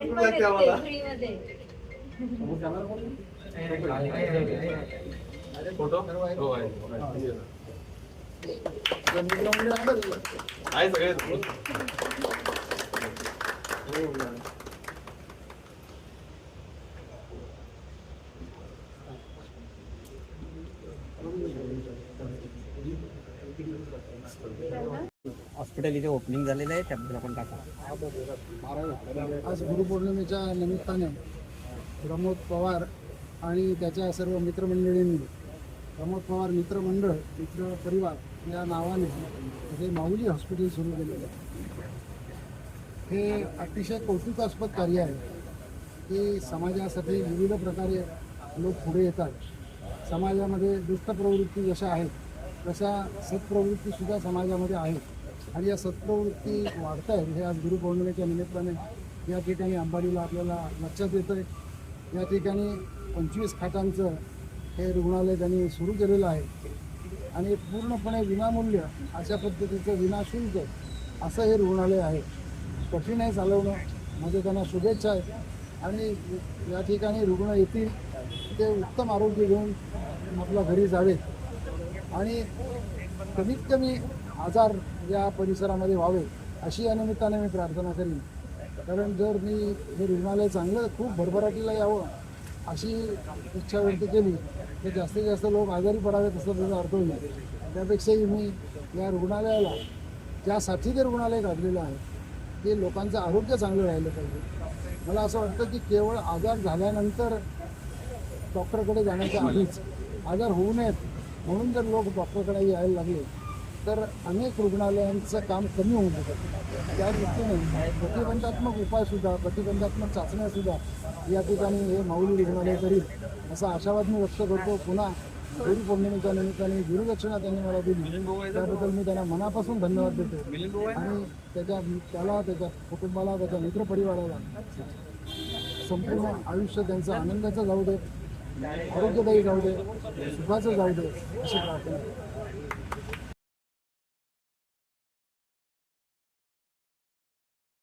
लागते आम्हाला. फोटो हो आहे आहे सगळे हॉस्पिटल इथे ओपनिंग झालेलं आहे त्याबद्दल आपण टाका आज गुरुपौर्णिमेच्या निमित्ताने प्रमोद पवार आणि त्याच्या सर्व मित्रमंडळींनी प्रमोद पवार मित्रमंडळ मित्र परिवार या नावाने हे माऊली हॉस्पिटल सुरू केलेलं आहे. हे अतिशय कौतुकास्पद कार्य आहे की समाजासाठी विविध प्रकारे लोक पुढे येतात. समाजामध्ये दुष्ट प्रवृत्ती जशा आहेत तशा सत्प्रवृत्तीसुद्धा समाजामध्ये आहेत. आणि या सत्प्रवृत्ती वाढत आहेत हे आज गुरुपौर्णिमेच्या निमित्ताने या ठिकाणी अंबाडीला आपल्याला लक्षात येतं आहे या ठिकाणी पंचवीस खाटांचं हे रुग्णालय त्यांनी सुरू केलेलं आहे. आणि पूर्णपणे विनामूल्य अशा पद्धतीचं विनाशुल्क असं हे रुग्णालय आहे. कठीण आहे चालवणं म्हणजे त्यांना शुभेच्छा आहेत. आणि या ठिकाणी रुग्ण येतील ते उत्तम आरोग्य घेऊन आपल्या घरी जावेत. आणि कमीत कमी आजार या परिसरामध्ये व्हावे अशी या निमित्ताने मी प्रार्थना करीन. कारण जर मी हे रुग्णालय चांगलं खूप भरभराटीला यावं अशी इच्छा व्यक्त केली तर जास्तीत जास्त लोक आजारी पडावेत असं त्याचा अर्थ होईल. त्यापेक्षाही मी या रुग्णालयाला ज्यासाठी ते रुग्णालय काढलेलं आहे ते लोकांचं आरोग्य चांगलं राहिलं पाहिजे. मला असं वाटतं की केवळ आजार झाल्यानंतर डॉक्टरकडे जाण्याच्या आधीच आजार होऊ नयेत म्हणून जर लोक डॉक्टरकडे यायला लागले तर अनेक रुग्णालयांचं काम कमी होऊन जातं त्या दृष्टीने प्रतिबंधात्मक उपायसुद्धा प्रतिबंधात्मक चाचण्यासुद्धा या ठिकाणी हे माऊली रुग्णालय करील असा आशावाद मी व्यक्त करतो. पुन्हा गुरुपौर्णिमेच्या निमित्ताने गुरुदक्षिणा त्यांनी मला दिली. त्याबद्दल मी त्यांना मनापासून धन्यवाद देतो. आणि त्याच्या त्याला त्याच्या कुटुंबाला त्याच्या मित्रपरिवाराला संपूर्ण आयुष्य त्यांचं आनंदाचं जाऊ दे आरोग्यदायी जाऊ दे सुखाचं जाऊ दे अशी प्रार्थना